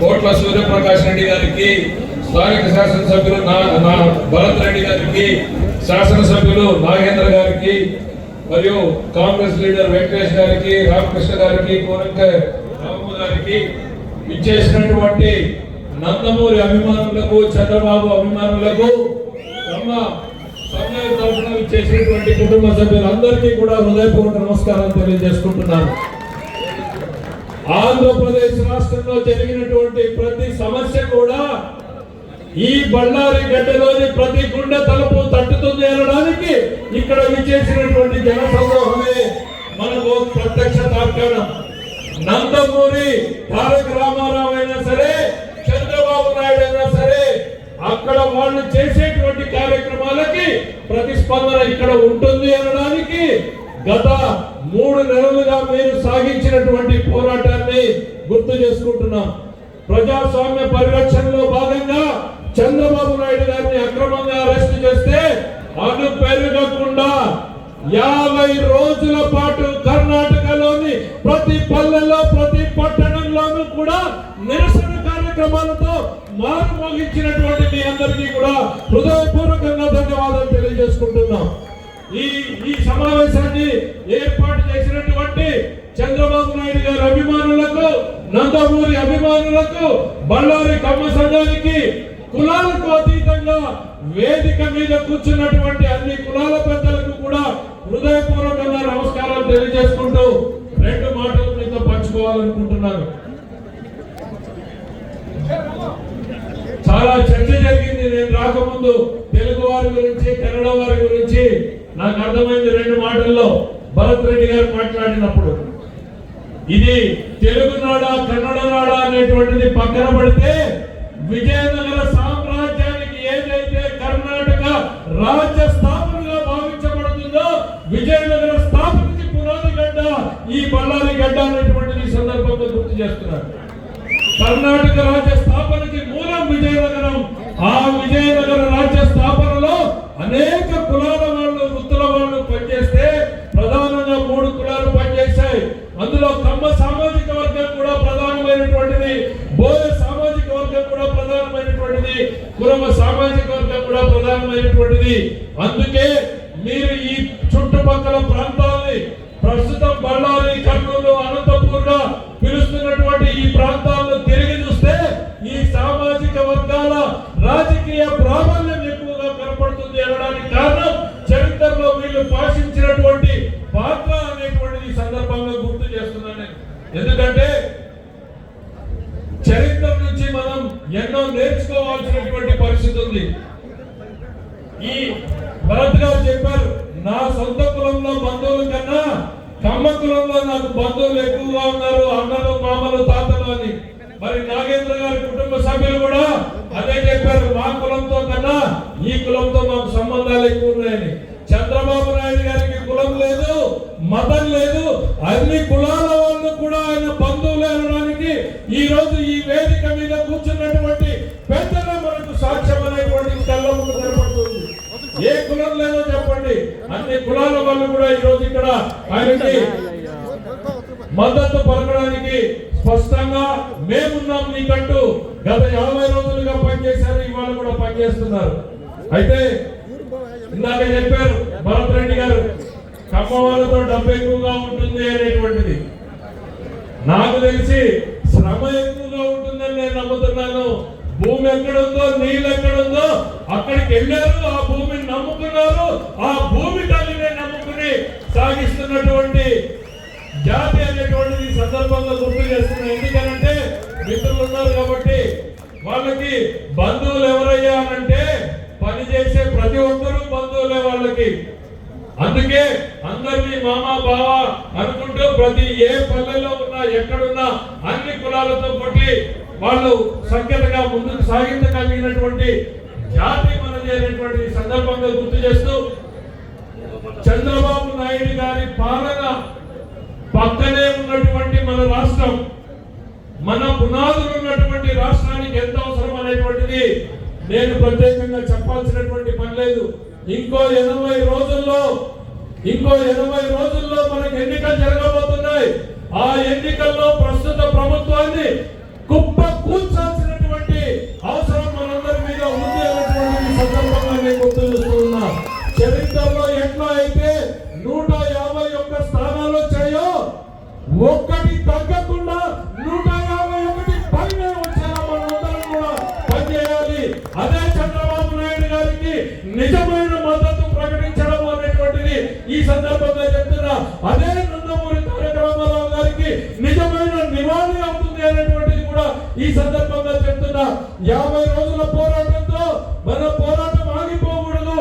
కోట్ల సూర్యప్రకాష్ రెడ్డి గారికి స్థానిక శాసనసభ్యులు నా నా భరత్ రెడ్డి గారికి శాసనసభ్యులు నాగేంద్ర గారికి మరియు కాంగ్రెస్ లీడర్ వెంకటేష్ గారికి రామకృష్ణ గారికి కోరంక రాము గారికి ఇచ్చేసినటువంటి నందమూరి అభిమానులకు చంద్రబాబు అభిమానులకు బ్రహ్మ సమాజ తరఫున ఇచ్చేసినటువంటి కుటుంబ సభ్యులందరికీ కూడా హృదయపూర్వక నమస్కారం తెలియజేసుకుంటున్నాను. ఆంధ్రప్రదేశ్ రాష్ట్రంలో జరిగినటువంటి ప్రతి సమస్య కూడా ఈ బళ్ళారి గడ్డలోని ప్రతి గుండె తలుపు తట్టుతుంది అనడానికి ఇక్కడ విచ్చేసినటువంటి జన సమూహమే మనకు ప్రత్యక్ష తార్కాణం. నందమూరి తారక రామారావు అయినా సరే చంద్రబాబు నాయుడు అయినా సరే అక్కడ వాళ్ళు చేసేటువంటి కార్యక్రమాలకి ప్రతిస్పందన ఇక్కడ ఉంటుంది అనడానికి గత మూడు నెలలుగా మీరు సాగించినటువంటి పోరాటాన్ని గుర్తు చేసుకుంటున్నాం. ప్రజాస్వామ్య పరిరక్షణలో భాగంగా చంద్రబాబు నాయుడు గారిని అక్రమంగా అరెస్ట్ చేస్తే అను పెరగకుండా యాభై రోజుల పాటు కర్ణాటకలోని ప్రతి పల్లెలో ప్రతి పట్టణంలోనూ కూడా నిరసన కార్యక్రమాలతో మారు మోగించినటువంటి మీ అందరికీ కూడా హృదయపూర్వకంగా ధన్యవాదాలు తెలియజేసుకుంటున్నాం. ఈ ఈ సమావేశాన్ని ఏర్పాటు చేసినటువంటి చంద్రబాబు నాయుడు గారి అభిమానులకు నందమూరి అభిమానులకు బళ్ళారి కమ్మ సంఘానికి కులాలకు అతీతంగా వేదిక మీద కూర్చున్నటువంటి అన్ని కులాల పెద్దలకు కూడా హృదయపూర్వకంగా నమస్కారాలు తెలియజేసుకుంటూ రెండు మాటలు మీతో పంచుకోవాలనుకుంటున్నాను. చాలా చర్చ జరిగింది. నేను రాకముందు తెలుగు వారి గురించి కన్నడ వారి గురించి నాకు అర్థమైంది రెండు మాటల్లో భరత్ రెడ్డి గారు మాట్లాడినప్పుడు. ఇది తెలుగునాడ కన్నడనాడ అనేటువంటిది పక్కన పడితే విజయనగర సామ్రాజ్యానికి ఏదైతే కర్ణాటక రాజ్య స్థాపనగా భావించబడుతుందో విజయనగర స్థాపనకి పునాది గడ్డ ఈ బళ్ళారి గడ్డ అనేటువంటిది సందర్భంగా గుర్తు చేస్తున్నారు కర్ణాటక రాజ్య స్థాపనకి మూలం విజయనగరం. కురవ సామాజిక వర్గం కూడా ప్రధానమైనటువంటిది. అందుకే మీరు ఈ చుట్టుపక్కల ప్రాంతాలని ప్రస్తుతం బళ్ళారి కర్నూలు అనంతపూర్గా పిలుస్తున్నటువంటి ఈ ప్రాంతాలను తిరిగి చూస్తే ఈ సామాజిక వర్గాల రాజకీయ ప్రాబల్యం ఎక్కువగా కనపడుతుంది అనడానికి కారణం చరిత్రలో వీళ్ళు భాషించినటువంటి పాత్ర అనేటువంటిది ఈ సందర్భంగా గుర్తు చేస్తున్నాను ఎందుకంటే చరిత్ర ఎన్నో నేర్చుకోవాల్సినటువంటి పరిస్థితి ఉంది. ఈ భరత్ గారు చెప్పారు నా సొంత కులంలో బంధువుల కన్నా కమ్మ కులంలో నాకు బంధువులు ఎక్కువగా ఉన్నారు అన్నలు మామలు తాతలు అని. మరి నాగేంద్ర గారి కుటుంబ సభ్యులు కూడా అదే చెప్పారు మా కులంతో కన్నా ఈ కులంతో మాకు సంబంధాలు ఎక్కువ ఉన్నాయని. చంద్రబాబు నాయుడు గారికి కులం లేదు మతం లేదు అన్ని కులాల వాళ్ళు కూడా ఆయన బంధువులు అనడానికి ఈ రోజు ఈ వేద కులం లేదో చెప్పండి. అన్ని కులాల వాళ్ళు కూడా ఈ రోజు ఇక్కడ ఆయనకి మద్దతు పలకడానికి స్పష్టంగా మేమున్నాం నీకంటూ గత యాభై రోజులుగా పనిచేశారు ఇవాళ కూడా పనిచేస్తున్నారు. అయితే ఇందాక చెప్పారు భరత్ రెడ్డి గారు కమ్మ వాళ్ళతో డబ్బు ఎక్కువగా ఉంటుంది అనేటువంటిది. నాకు తెలిసి శ్రమ ఎక్కువగా భూమి ఎక్కడుందో నీళ్ళు ఎక్కడుందో అక్కడికి వెళ్ళారు ఆ భూమిని నమ్ముకున్నారు ఆ భూమి తల్లినే నమ్ముకుని సాగిస్తున్నటువంటి జాతి అనేటువంటిది సందర్భంగా గుర్తు చేస్తున్నాం ఎందుకనంటే మిత్రులు ఉన్నారు కాబట్టి వాళ్ళకి బంధువులు ఎవరయ్యా అంటే పని చేసే ప్రతి ఒక్కరూ బంధువులే వాళ్ళకి. అందుకే అందరినీ మామ బావ అనుకుంటూ ప్రతి ఏ పల్లెలో ఉన్నా ఎక్కడున్నా అన్ని కులాలతో పుట్టి వాళ్ళు సఖ్యతగా ముందుకు సాగించగలిగినటువంటి జాతి మనది అనేటువంటి సందర్భంగా గుర్తు చేస్తూ చంద్రబాబు నాయుడు గారి పాలన పక్కనే ఉన్నటువంటి మన రాష్ట్రం మన పునాదులు ఉన్నటువంటి రాష్ట్రానికి ఎంత అవసరం అనేటువంటిది నేను ప్రత్యేకంగా చెప్పాల్సినటువంటి పని లేదు. ఇంకో ఎనభై రోజుల్లో ఇంకో ఎనభై రోజుల్లో మనకు ఎన్నికలు జరగబోతున్నాయి. ఆ ఎన్నికల్లో ప్రస్తుత ప్రభుత్వాన్ని పూర్చాల్సినటువంటి అవసరం మనందరి మీద ఉంది అనేటువంటి సందర్భంగా నేను గుర్తున్నా చరిత్రలో ఎట్లా అయితే నూట యాభై ఒక్క స్థానాలు వచ్చాయో ఒక్కటి తగ్గకుండా నూట యాభై ఒకటి పైన వచ్చేలా మనందరం కూడా పనిచేయాలి. అదే చంద్రబాబు నాయుడు గారికి నిజమైన మద్దతు ప్రకటించడం అనేటువంటిది ఈ సందర్భంగా చెప్తున్నా. అదే యాభై రోజుల పోరాటంతో మన పోరాటం ఆగిపోకూడదు.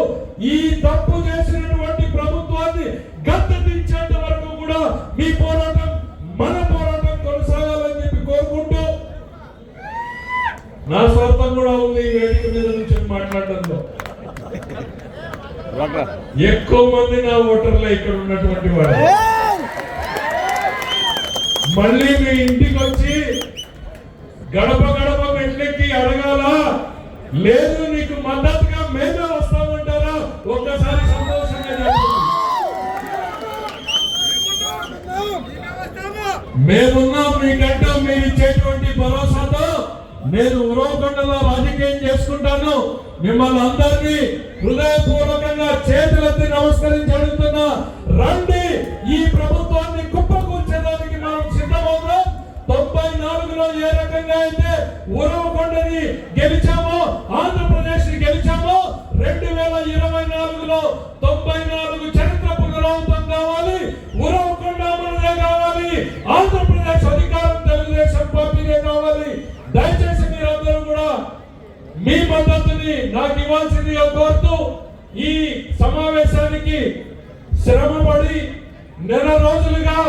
ఈ తప్పు చేసినటువంటి ప్రభుత్వాన్ని గద్దెదించేంత వరకు కూడా మీ పోరాటం మన పోరాటం కొనసాగాలని చెప్పి కోరుకుంటూ నా స్వార్థం కూడా ఉంది ఈ వేదిక మీద నుంచి మాట్లాడడంలో. ఎక్కువ మంది నా ఓటర్లే ఇక్కడ ఉన్నటువంటి వాడు మళ్ళీ మీ ఇంటికి వచ్చి గడప గడప లేదు నీకు మద్దతుగా మేమే వస్తామంటారా? ఒక్కసారి సంతోషంగా మేమున్నాం మీకంట మీరు ఇచ్చేటువంటి భరోసాతో నేను ఉరవకొండలో రాజకీయం చేసుకుంటాను. మిమ్మల్ని అందరినీ హృదయపూర్వకంగా చేతులెత్తి నమస్కరించి అడుగుతున్నా రండి ఈ ప్రభుత్వాన్ని కుప్పకూర్చేదానికి మనం సిద్ధమవుతాం తొంభై నాలుగులో ఏ రకంగా అయితే ఉరవకొండని గెలిచాము రెండు వేల ఇరవై నాలుగులో తొంభై నాలుగు చరిత్ర పునరావృతం కావాలి ఉరవకొండ మనదే కావాలి ఆంధ్రప్రదేశ్ అధికారం తెలుగుదేశం పార్టీనే కావాలి. దయచేసి మీరందరూ కూడా మీ మద్దతుని నాకు ఇవ్వాల్సిందిగా కోరుతూ ఈ సమావేశానికి శ్రమపడి నెల రోజులుగా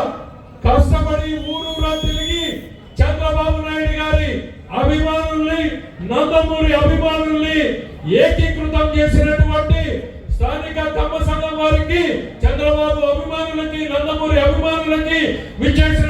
కష్టపడి ఊరూరా తిరిగి చంద్రబాబు నాయుడు గారి అభిమానుల్ని నందమూరి అభిమానుల్ని ఏకీకృతం చేసినటువంటి స్థానిక కమ్మ సంఘం వారికి చంద్రబాబు అభిమానులకి నందమూరి అభిమానులకి విచ్చేసిన